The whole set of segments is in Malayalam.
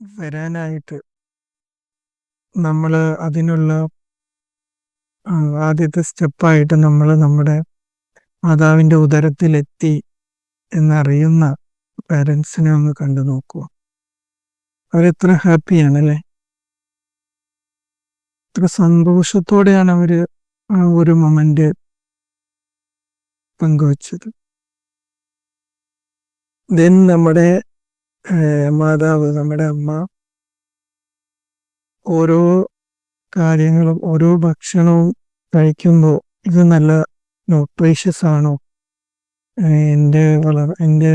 വരാനായിട്ട് നമ്മൾ അതിനുള്ള ആദ്യത്തെ സ്റ്റെപ്പായിട്ട് നമ്മൾ നമ്മുടെ മാതാവിന്റെ ഉദരത്തിലെത്തി എന്നറിയുന്ന പാരൻസിനെ ഒന്ന് കണ്ടു നോക്കുക. അവരെത്ര ഹാപ്പിയാണല്ലേ? എത്ര സന്തോഷത്തോടെയാണ് അവർ ആ ഒരു മൊമെന്റ് പങ്കുവച്ചത്. ദെൻ നമ്മുടെ മാതാവ് നമ്മുടെ അമ്മ. ഓരോ കാര്യങ്ങളും ഓരോ ഭക്ഷണവും കഴിക്കുമ്പോൾ ഇത് നല്ല ന്യൂട്രീഷ്യസ് ആണോ? എന്റെ വളർ എന്റെ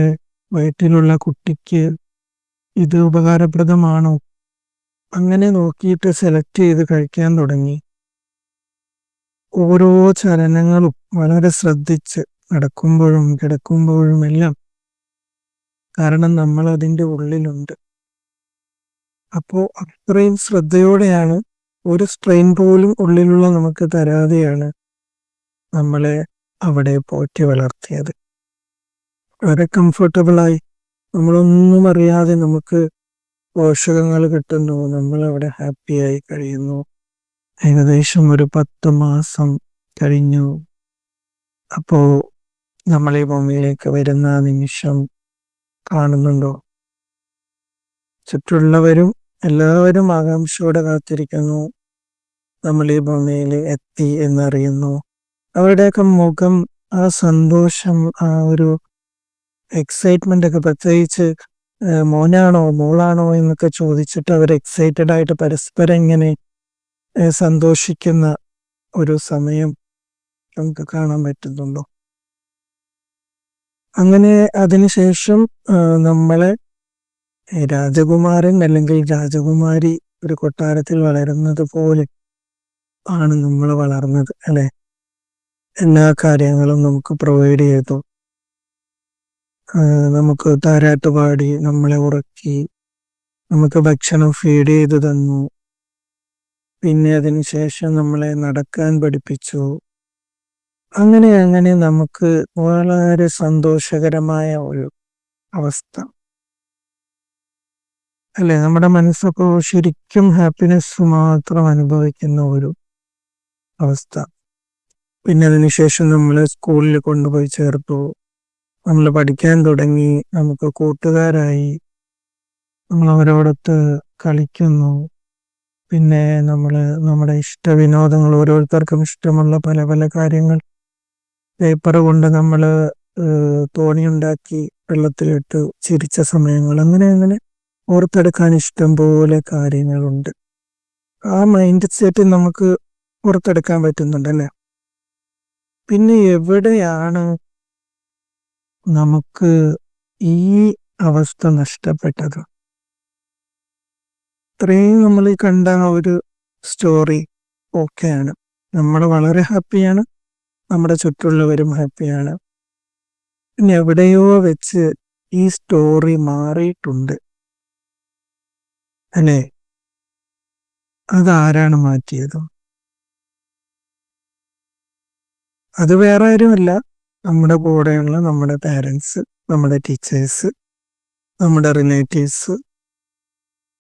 വയറ്റിലുള്ള കുട്ടിക്ക് ഇത് ഉപകാരപ്രദമാണോ? അങ്ങനെ നോക്കിയിട്ട് സെലക്ട് ചെയ്ത് കഴിക്കാൻ തുടങ്ങി. ഓരോ ചലനങ്ങളും വളരെ ശ്രദ്ധിച്ച് നടക്കുമ്പോഴും കിടക്കുമ്പോഴും എല്ലാം കാരണം നമ്മൾ അതിന്റെ ഉള്ളിലുണ്ട്. അപ്പോൾ അത്രയും ശ്രദ്ധയോടെയാണ് ഒരു സ്ട്രെയിൻ പോലും ഉള്ളിലുള്ള നമുക്ക് തരാതെയാണ് നമ്മളെ അവിടെ പോറ്റി വളർത്തിയത്. വളരെ കംഫർട്ടബിളായി നമ്മളൊന്നും അറിയാതെ നമുക്ക് പോഷകങ്ങൾ കിട്ടുന്നു നമ്മൾ അവിടെ ഹാപ്പിയായി കഴിയുന്നു. ഏകദേശം ഒരു പത്ത് മാസം കഴിഞ്ഞു. അപ്പോ നമ്മൾ ഈ ഭൂമിയിലേക്ക് വരുന്ന നിമിഷം കാണുന്നുണ്ടോ? ചുറ്റുള്ളവരും എല്ലാവരും ആകാംക്ഷയോടെ കാത്തിരിക്കുന്നു. നമ്മൾ ഈ ഭൂമിയിൽ എത്തി എന്നറിയുന്നു. അവരുടെയൊക്കെ മുഖം ആ സന്തോഷം ആ ഒരു എക്സൈറ്റ്മെന്റ് ഒക്കെ പ്രത്യേകിച്ച് മോനാണോ മോളാണോ എന്നൊക്കെ ചോദിച്ചിട്ട് അവർ എക്സൈറ്റഡ് ആയിട്ട് പരസ്പരം ഇങ്ങനെ സന്തോഷിക്കുന്ന ഒരു സമയം നമുക്ക് കാണാൻ പറ്റുന്നുണ്ടോ? അങ്ങനെ അതിനുശേഷം നമ്മളെ രാജകുമാരൻ അല്ലെങ്കിൽ രാജകുമാരി ഒരു കൊട്ടാരത്തിൽ വളരുന്നത് പോലെ ആണ് നമ്മൾ വളർന്നത് അല്ലെ? എല്ലാ കാര്യങ്ങളും നമുക്ക് പ്രൊവൈഡ് ചെയ്തു. നമുക്ക് താരാട്ട് പാടി നമ്മളെ ഉറക്കി നമുക്ക് ഭക്ഷണം ഫീഡ് ചെയ്തു തന്നു. പിന്നെ അതിനുശേഷം നമ്മളെ നടക്കാൻ പഠിപ്പിച്ചു. അങ്ങനെ അങ്ങനെ നമുക്ക് വളരെ സന്തോഷകരമായ ഒരു അവസ്ഥ. അല്ലെ? നമ്മുടെ മനസ്സൊക്കെ ശരിക്കും ഹാപ്പിനെസ് മാത്രം അനുഭവിക്കുന്ന ഒരു അവസ്ഥ. പിന്നെ അതിനുശേഷം നമ്മൾ സ്കൂളിൽ കൊണ്ടുപോയി ചേർത്തു. നമ്മൾ പഠിക്കാൻ തുടങ്ങി. നമുക്ക് കൂട്ടുകാരായി. നമ്മൾ അവരോടൊത്ത് കളിക്കുന്നു. പിന്നെ നമ്മൾ നമ്മുടെ ഇഷ്ട വിനോദങ്ങൾ ഓരോരുത്തർക്കും ഇഷ്ടമുള്ള പല പല കാര്യങ്ങൾ പേപ്പർ കൊണ്ട് നമ്മൾ തോണിയുണ്ടാക്കി വെള്ളത്തിലിട്ട് ചിരിച്ച സമയങ്ങൾ അങ്ങനെ അങ്ങനെ ഓർത്തെടുക്കാൻ ഇഷ്ടം പോലെ കാര്യങ്ങളുണ്ട്. ആ മൈൻഡ് സെറ്റ് നമുക്ക് പുറത്തെടുക്കാൻ പറ്റുന്നുണ്ട് അല്ലേ? പിന്നെ എവിടെയാണ് നമുക്ക് ഈ അവസ്ഥ നഷ്ടപ്പെട്ടത്? ഇത്രയും നമ്മൾ കണ്ട ഒരു സ്റ്റോറി ഓക്കെയാണ്. നമ്മൾ വളരെ ഹാപ്പിയാണ്. നമ്മുടെ ചുറ്റുള്ളവരും ഹാപ്പിയാണ്. പിന്നെ എവിടെയോ വെച്ച് ഈ സ്റ്റോറി മാറിയിട്ടുണ്ട്. അല്ലേ? അതാരാണ് മാറ്റിയത്? അത് വേറെ ആരുമല്ല. നമ്മുടെ കൂടെയുള്ള നമ്മുടെ പാരൻസ് നമ്മുടെ ടീച്ചേഴ്സ് നമ്മുടെ റിലേറ്റീവ്സ്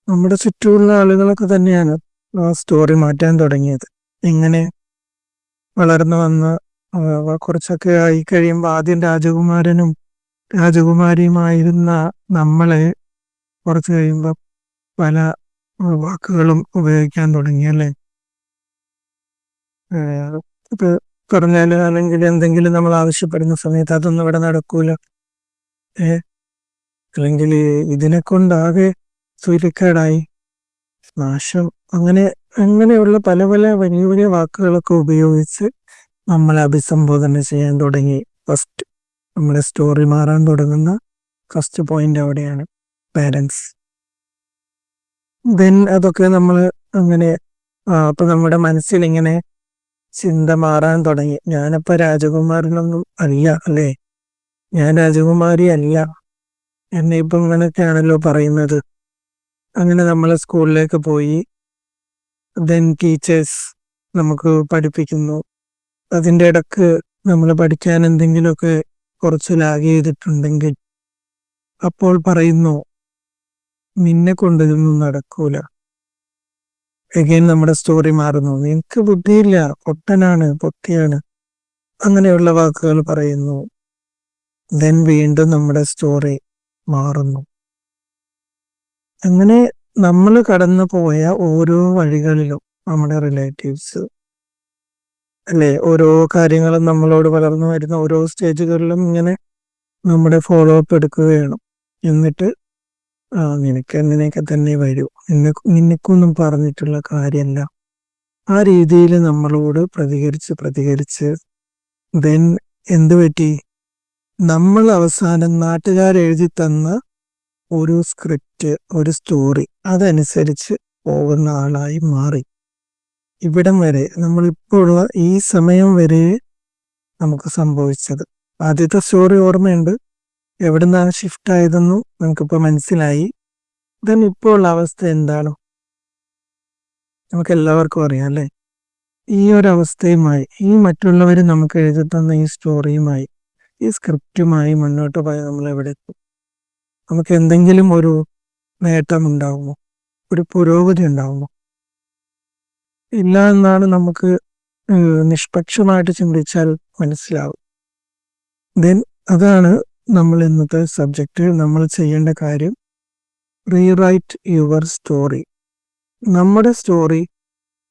നമ്മുടെ ചുറ്റുമുള്ള ആളുകളൊക്കെ തന്നെയാണ് ആ സ്റ്റോറി മാറ്റാൻ തുടങ്ങിയത്. ഇങ്ങനെ വളർന്നു വന്ന് കുറച്ചൊക്കെ ആയി കഴിയുമ്പോൾ ആദ്യം രാജകുമാരനും രാജകുമാരിയുമായിരുന്ന നമ്മളെ കുറച്ച് കഴിയുമ്പോൾ പല വാക്കുകളും ഉപയോഗിക്കാൻ തുടങ്ങി അല്ലേ? പറഞ്ഞാലും അല്ലെങ്കിൽ എന്തെങ്കിലും നമ്മൾ ആവശ്യപ്പെടുന്ന സമയത്ത് അതൊന്നും ഇവിടെ നടക്കൂല. ഏ അല്ലെങ്കിൽ ഇതിനെ കൊണ്ടാകെ സൂര്യക്കേടായി നാശം അങ്ങനെ അങ്ങനെയുള്ള പല പല വലിയ വലിയ വാക്കുകളൊക്കെ ഉപയോഗിച്ച് നമ്മളെ അഭിസംബോധന ചെയ്യാൻ തുടങ്ങി. ഫസ്റ്റ് നമ്മുടെ സ്റ്റോറി മാറാൻ തുടങ്ങുന്ന ഫസ്റ്റ് പോയിന്റ് അവിടെയാണ് പാരൻസ് ദെൻ അതൊക്കെ നമ്മൾ അങ്ങനെ അപ്പൊ നമ്മുടെ മനസ്സിൽ ഇങ്ങനെ ചിന്ത മാറാൻ തുടങ്ങി. ഞാനപ്പോ രാജകുമാരനൊന്നും അല്ല അല്ലേ? ഞാൻ രാജകുമാരി അല്ല. എന്നെ ഇപ്പം ഇങ്ങനെയൊക്കെയാണല്ലോ പറയുന്നത്. അങ്ങനെ നമ്മൾ സ്കൂളിലേക്ക് പോയി. ദെൻ ടീച്ചേഴ്സ് നമുക്ക് പഠിപ്പിക്കുന്നു. അതിന്റെ ഇടയ്ക്ക് നമ്മൾ പഠിക്കാൻ എന്തെങ്കിലുമൊക്കെ കുറച്ച് ലാഗ് ചെയ്തിട്ടുണ്ടെങ്കിൽ അപ്പോൾ പറയുന്നു നിന്നെ കൊണ്ട് ഇതൊന്നും നടക്കൂല. എഗെയിൻ നമ്മുടെ സ്റ്റോറി മാറുന്നു. നിനക്ക് ബുദ്ധിയില്ല. പൊട്ടനാണ് പൊട്ടിയാണ് അങ്ങനെയുള്ള വാക്കുകൾ പറയുന്നു. ദെൻ വീണ്ടും നമ്മുടെ സ്റ്റോറി മാറുന്നു. അങ്ങനെ നമ്മൾ കടന്നു പോയ ഓരോ വഴികളിലും നമ്മുടെ റിലേറ്റീവ്സ് അല്ലെ? ഓരോ കാര്യങ്ങളും നമ്മളോട് വളർന്നു വരുന്ന ഓരോ സ്റ്റേജുകളിലും ഇങ്ങനെ നമ്മുടെ ഫോളോ അപ്പ് എടുക്കുകയാണ്. എന്നിട്ട് ആ നിനക്ക് അങ്ങനെയൊക്കെ തന്നെ വരൂ. നിന്നെ നിനക്കൊന്നും പറഞ്ഞിട്ടുള്ള കാര്യമല്ല ആ രീതിയിൽ നമ്മളോട് പ്രതികരിച്ച് പ്രതികരിച്ച് ദെൻ എന്ത് പറ്റി? നമ്മൾ അവസാനം നാട്ടുകാരെഴുതി തന്ന ഒരു സ്ക്രിപ്റ്റ് ഒരു സ്റ്റോറി അതനുസരിച്ച് പോകുന്ന ആളായി മാറി. ഇവിടം വരെ നമ്മളിപ്പോൾ ഉള്ള ഈ സമയം വരെ നമുക്ക് സംഭവിച്ചത്. ആദ്യത്തെ സ്റ്റോറി ഓർമ്മയുണ്ട്. എവിടെ നിന്നാണ് ഷിഫ്റ്റ് ആയതെന്നും നമുക്കിപ്പോൾ മനസ്സിലായി. ദെൻ ഇപ്പോൾ ഉള്ള അവസ്ഥ എന്താണ്? നമുക്ക് എല്ലാവർക്കും അറിയാം അല്ലേ? ഈ ഒരു അവസ്ഥയുമായി ഈ മറ്റുള്ളവർ നമുക്ക് എഴുതി തന്ന ഈ സ്റ്റോറിയുമായി ഈ സ്ക്രിപ്റ്റുമായി മുന്നോട്ട് പോയാൽ നമ്മൾ എവിടെ എത്തും? നമുക്ക് എന്തെങ്കിലും ഒരു നേട്ടം ഉണ്ടാകുമോ ഒരു പുരോഗതി ഉണ്ടാകുമോ ഇല്ല എന്നാണ് നമുക്ക് നിഷ്പക്ഷമായിട്ട് ചിന്തിച്ചാൽ മനസ്സിലാവും. ദെൻ അതാണ് നമ്മൾ ഇന്നത്തെ സബ്ജക്റ്റ്. നമ്മൾ ചെയ്യേണ്ട കാര്യം റീറൈറ്റ് യുവർ സ്റ്റോറി. നമ്മുടെ സ്റ്റോറി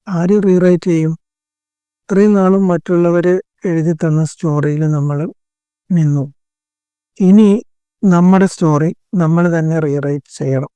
ആര് റീറൈറ്റ് ചെയ്യും? ഇത്രയും നാളും മറ്റുള്ളവർ എഴുതി തന്ന സ്റ്റോറിയിൽ നമ്മൾ നിന്നു. ഇനി നമ്മുടെ സ്റ്റോറി നമ്മൾ തന്നെ റീറൈറ്റ് ചെയ്യണം.